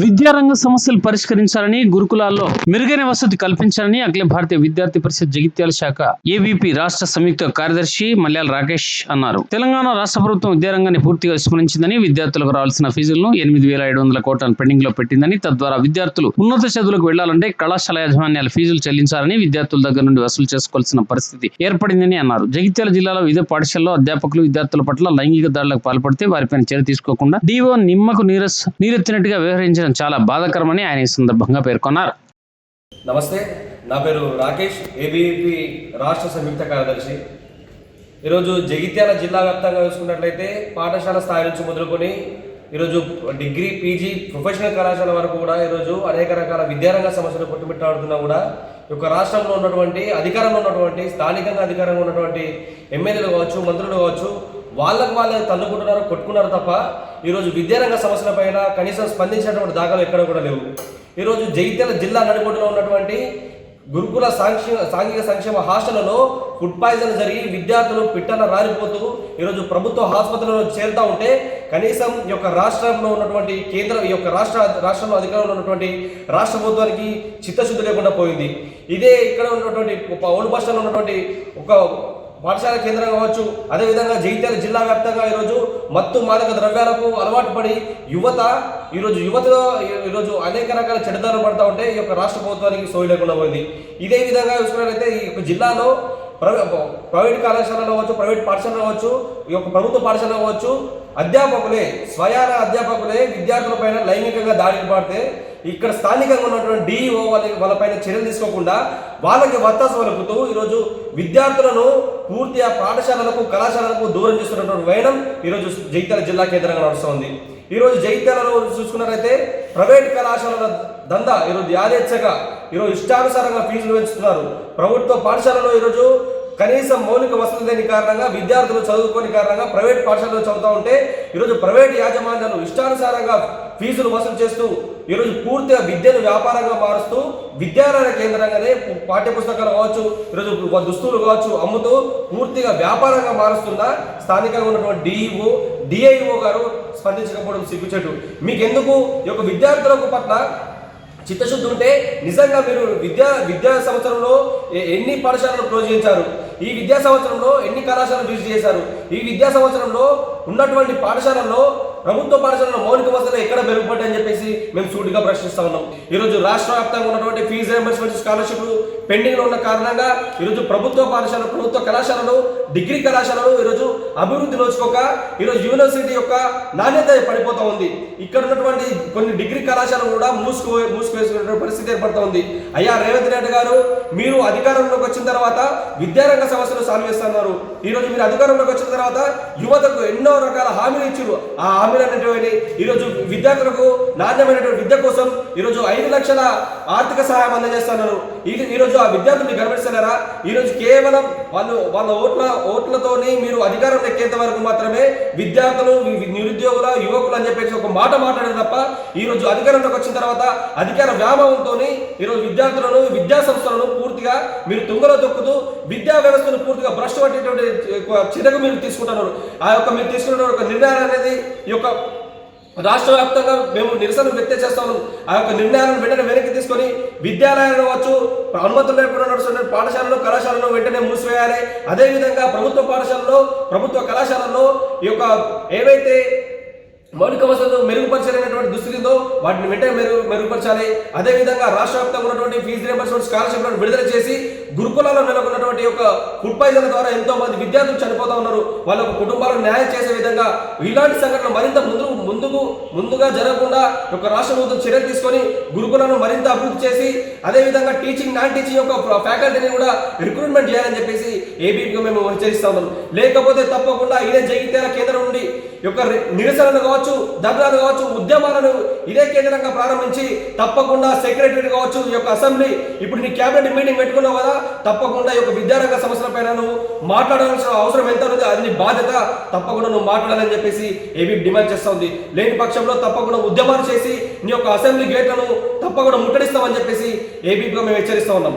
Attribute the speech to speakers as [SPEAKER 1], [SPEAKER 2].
[SPEAKER 1] విద్యారంగ సమస్యలు పరిష్కరించాలని గురుకులాల్లో మెరుగైన వసతి కల్పించాలని అఖిల భారతీయ విద్యార్థి పరిషత్ జగిత్యాల శాఖ ఏబీపీ రాష్ట్ర సంయుక్త కార్యదర్శి మల్యాల రాకేష్ అన్నారు. తెలంగాణ రాష్ట్ర ప్రభుత్వం విద్యారంగాన్ని పూర్తిగా విస్మరించిందని విద్యార్థులకు రావాల్సిన ఫీజులను ఎనిమిది వేల ఐదు వందల కోట్లను పెండింగ్లో పెట్టిందని తద్వారా విద్యార్థులు ఉన్నత చదువులకు వెళ్ళాలంటే కళాశాల యాజమాన్యాల ఫీజులు చెల్లించాలని విద్యార్థుల దగ్గర నుండి వసూలు చేసుకోవాల్సిన పరిస్థితి ఏర్పడిందని అన్నారు. జగిత్యాల జిల్లాలో వివిధ పాఠశాలలో అధ్యాపకులు విద్యార్థుల పట్ల లైంగిక దాడులకు పాల్పడితే వారిపైన చర్య తీసుకోకుండా డిఓ నిమ్మకు నీరస్ నీరెత్తినట్టుగా వ్యవహరించడం చాలా బాధాకరమని ఆయన ఈ సందర్భంగా పేర్కొన్నారు.
[SPEAKER 2] నమస్తే నా పేరు రాకేష్ ఏబీపీ రాష్ట్ర సంయుక్త కార్యదర్శి. ఈరోజు జగిత్యాల జిల్లా వ్యాప్తంగా చూసుకున్నట్లయితే పాఠశాల స్థాయి నుంచి మొదలుకొని ఈరోజు డిగ్రీ పీజీ ప్రొఫెషనల్ కళాశాల వరకు కూడా ఈరోజు అనేక రకాల విద్యారంగ సమస్యలు కొట్టుమిట్టాడుతున్నా కూడా ఈ యొక్క రాష్ట్రంలో ఉన్నటువంటి అధికారంలో ఉన్నటువంటి స్థానికంగా అధికారంగా ఉన్నటువంటి ఎమ్మెల్యేలు కావచ్చు మంత్రులు కావచ్చు వాళ్ళకు వాళ్ళే తన్నుకుంటున్నారు కొట్టుకున్నారు తప్ప ఈరోజు విద్యారంగ సమస్యలపైన కనీసం స్పందించినటువంటి దాఖలు ఎక్కడ కూడా లేవు. ఈరోజు జగిత్యాల జిల్లా నడిబొడ్డులో ఉన్నటువంటి గురుకుల సాంక్షేమ సాంఘిక సంక్షేమ హాస్టళ్ళలో ఫుడ్ పాయిజన్ జరిగి విద్యార్థులు పిట్టల రాలిపోతూ ఈరోజు ప్రభుత్వ ఆసుపత్రులలో చేరుతా ఉంటే కనీసం ఈ యొక్క రాష్ట్రంలో ఉన్నటువంటి కేంద్ర ఈ యొక్క రాష్ట్ర రాష్ట్రంలో అధికారంలో ఉన్నటువంటి రాష్ట్ర ప్రభుత్వానికి చిత్తశుద్ధి లేకుండా పోయింది. ఇదే ఇక్కడ ఉన్నటువంటి ఓల్డ్ బస్ ఉన్నటువంటి ఒక పాఠశాల కేంద్రం కావచ్చు అదేవిధంగా జగిత్యాల జిల్లా వ్యాప్తంగా ఈరోజు మత్తు మాదక ద్రవ్యాలకు అలవాటు పడి యువత ఈరోజు యువతలో ఈరోజు అనేక రకాల చెడుదారులు పడతా ఉంటే ఈ యొక్క రాష్ట్ర ప్రభుత్వానికి సోయి లేకుండా పోయింది. ఇదే విధంగా చూసుకున్నట్లయితే ఈ యొక్క జిల్లాలో ప్రైవే ప్రైవేట్ కళాశాలలో కావచ్చు ప్రైవేట్ పాఠశాలలో కావచ్చు ఈ యొక్క ప్రభుత్వ పాఠశాల కావచ్చు అధ్యాపకులే స్వయాన అధ్యాపకులే విద్యార్థులపైన లైంగికంగా దాడికి పడితే ఇక్కడ స్థానికంగా ఉన్నటువంటి డిఈఓ వాళ్ళ వాళ్ళపైన చర్యలు తీసుకోకుండా వాళ్ళకి వత్తాసు వలుపుతూ ఈరోజు విద్యార్థులను పూర్తిగా పాఠశాలలకు కళాశాలలకు దూరం చేస్తున్నటువంటి వైనం ఈరోజు జైత్యాల జిల్లా కేంద్రంగా నడుస్తుంది ఈరోజు జైత్యాలలో చూసుకున్నట్లయితే ప్రైవేట్ కళాశాలల దందా ఈరోజు యాదేచ్ఛగా ఈరోజు ఇష్టానుసారంగా ఫీజులు పెంచుతున్నారు. ప్రభుత్వ పాఠశాలలో ఈరోజు కనీసం మౌలిక వసతులు లేని కారణంగా విద్యార్థులు చదువుకోని కారణంగా ప్రైవేట్ పాఠశాలలో చదువుతూ ఉంటే ఈరోజు ప్రైవేట్ యాజమాన్యాలు ఇష్టానుసారంగా ఫీజులు వసూలు చేస్తూ ఈరోజు పూర్తిగా విద్యను వ్యాపారంగా మారుస్తూ విద్యాలయ కేంద్రంగానే పాఠ్యపుస్తకాలు కావచ్చు ఈరోజు దుస్తులు కావచ్చు అమ్ముతూ పూర్తిగా వ్యాపారంగా మారుస్తున్న స్థానికంగా ఉన్నటువంటి డిఈఓ డిఐఓ గారు స్పందించకపోవడం సిగ్గుచెట్టు మీకు ఎందుకు ఈ యొక్క విద్యార్థులకు పట్ల చిత్తశుద్ధి ఉంటే నిజంగా మీరు విద్యా విద్యా సంవత్సరంలో ఎన్ని పాఠశాలలు క్లోజ్ చేయించారు? ఈ విద్యా సంవత్సరంలో ఎన్ని కళాశాలలు విజిట్ చేశారు? ఈ విద్యా సంవత్సరంలో ఉన్నటువంటి పాఠశాలల్లో ప్రభుత్వ పాఠశాలలో మౌలిక వసతులు ఎక్కడ మెరుగుపడ్డాయని చెప్పేసి మేము సూటిగా ప్రశ్నిస్తా ఉన్నాం. ఈరోజు రాష్ట్ర వ్యాప్తంగా ఉన్నటువంటి ఫీజు రియంబర్స్మెంట్ స్కాలర్షిప్లు పెండింగ్లో ఉన్న కారణంగా ఈరోజు ప్రభుత్వ పాఠశాల ప్రభుత్వ కళాశాలలు డిగ్రీ కళాశాలలు ఈరోజు అభివృద్ధి నోచుకోక ఈరోజు యూనివర్సిటీ యొక్క నాణ్యత పడిపోతూ ఉంది. ఇక్కడ ఉన్నటువంటి కొన్ని డిగ్రీ కళాశాలలు కూడా మూసుకు మూసుకువేసుకునే పరిస్థితి ఏర్పడుతూ ఉంది. అయ్యా రేవంత్ రెడ్డి గారు మీరు అధికారంలోకి వచ్చిన తర్వాత విద్యారంగ సమస్యలు సాల్వ్ చేస్తున్నారు. ఈరోజు మీరు అధికారంలోకి వచ్చిన తర్వాత యువతకు ఎన్నో రకాల హామీలు ఇచ్చారు. ఆ హామీలు అనేటువంటి ఈరోజు విద్యార్థులకు నాణ్యమైనటువంటి విద్య కోసం ఈరోజు ఐదు లక్షల ఆర్థిక సహాయం అందజేస్తున్నారు. ఈ ఈరోజు ఆ విద్యార్థులు గమనిస్తున్నారా? ఈరోజు కేవలం వాళ్ళు వాళ్ళ ఓట్ల ఓట్లతోని మీరు అధికారం ఎక్కేంత వరకు మాత్రమే విద్యార్థులు నిరుద్యోగుల యువకులు అని చెప్పేసి ఒక మాట మాట్లాడారు తప్ప ఈ రోజు అధికారంలోకి వచ్చిన తర్వాత అధికార వ్యామోహంతో ఈరోజు విద్యార్థులను విద్యా సంస్థలను పూర్తిగా మీరు తుంగలో తొక్కుతూ విద్యా వ్యవస్థను పూర్తిగా భ్రష్టు పట్టేటువంటి చర్యకు మీరు తీసుకుంటున్నారు. ఆ యొక్క మీరు తీసుకున్న ఒక నిర్ణయాలు అనేది ఈ యొక్క రాష్ట్ర వ్యాప్తంగా మేము నిరసన వ్యక్తం చేస్తాము. ఆ యొక్క నిర్ణయాలను వెంటనే వెనక్కి తీసుకొని విద్యాలయాలు కావచ్చు అనుమతులు లేకుండా నడుస్తున్న పాఠశాలలో కళాశాలలో వెంటనే మూసివేయాలి. అదేవిధంగా ప్రభుత్వ పాఠశాలలో ప్రభుత్వ కళాశాలలో ఈ యొక్క ఏవైతే మౌలిక వసతులు మెరుగుపరచలేనటువంటి దుస్థితితో వాటిని వెంటనే మెరుగు మెరుగుపరచాలి. అదేవిధంగా రాష్ట్ర వ్యాప్తంగా ఉన్నటువంటి ఫీజు రియంబర్స్మెంట్ స్కాలర్షిప్లను విడుదల చేసి గురుకులాల్లో నెలకొన్నటువంటి యొక్క ఫుడ్ పాయిజన్ ద్వారా ఎంతో మంది విద్యార్థులు చనిపోతా ఉన్నారు. వాళ్ళ కుటుంబాలను న్యాయం చేసే విధంగా ఇలాంటి సంఘటనలు మరింత ముందు ముందుకు ముందుగా జరగకుండా ఒక రాష్ట్ర ప్రభుత్వం చర్యలు తీసుకొని గురుకులను మరింత అభివృద్ధి చేసి అదేవిధంగా టీచింగ్ నాన్ టీచింగ్ యొక్క ఫ్యాకల్టీని కూడా రిక్రూట్మెంట్ చేయాలని చెప్పేసి ఏబీపీగా మేము హెచ్చరిస్తా ఉన్నాం. లేకపోతే తప్పకుండా ఇదే జగిత్యాల కేంద్రం నుండి యొక్క నిరసనలు కావచ్చు ధర్నాలు కావచ్చు ఉద్యమాలను ఇదే కేంద్రంగా ప్రారంభించి తప్పకుండా సెక్రటరీ కావచ్చు ఈ యొక్క అసెంబ్లీ ఇప్పుడు నీ క్యాబినెట్ మీటింగ్ పెట్టుకున్నావు కదా తప్పకుండా ఈ యొక్క విద్యారంగ సమస్యలపైన నువ్వు మాట్లాడాల్సిన అవసరం ఎంత ఉంది అది నీ బాధ్యత. తప్పకుండా నువ్వు మాట్లాడాలని చెప్పేసి ఏబీ డిమాండ్ చేస్తా ఉంది. లేని పక్షంలో తప్పకుండా ఉద్యమాలు చేసి నీ యొక్క అసెంబ్లీ గేట్లను తప్పకుండా ముట్టడిస్తామని చెప్పేసి ఏబీపీగా మేము హెచ్చరిస్తా ఉన్నాం.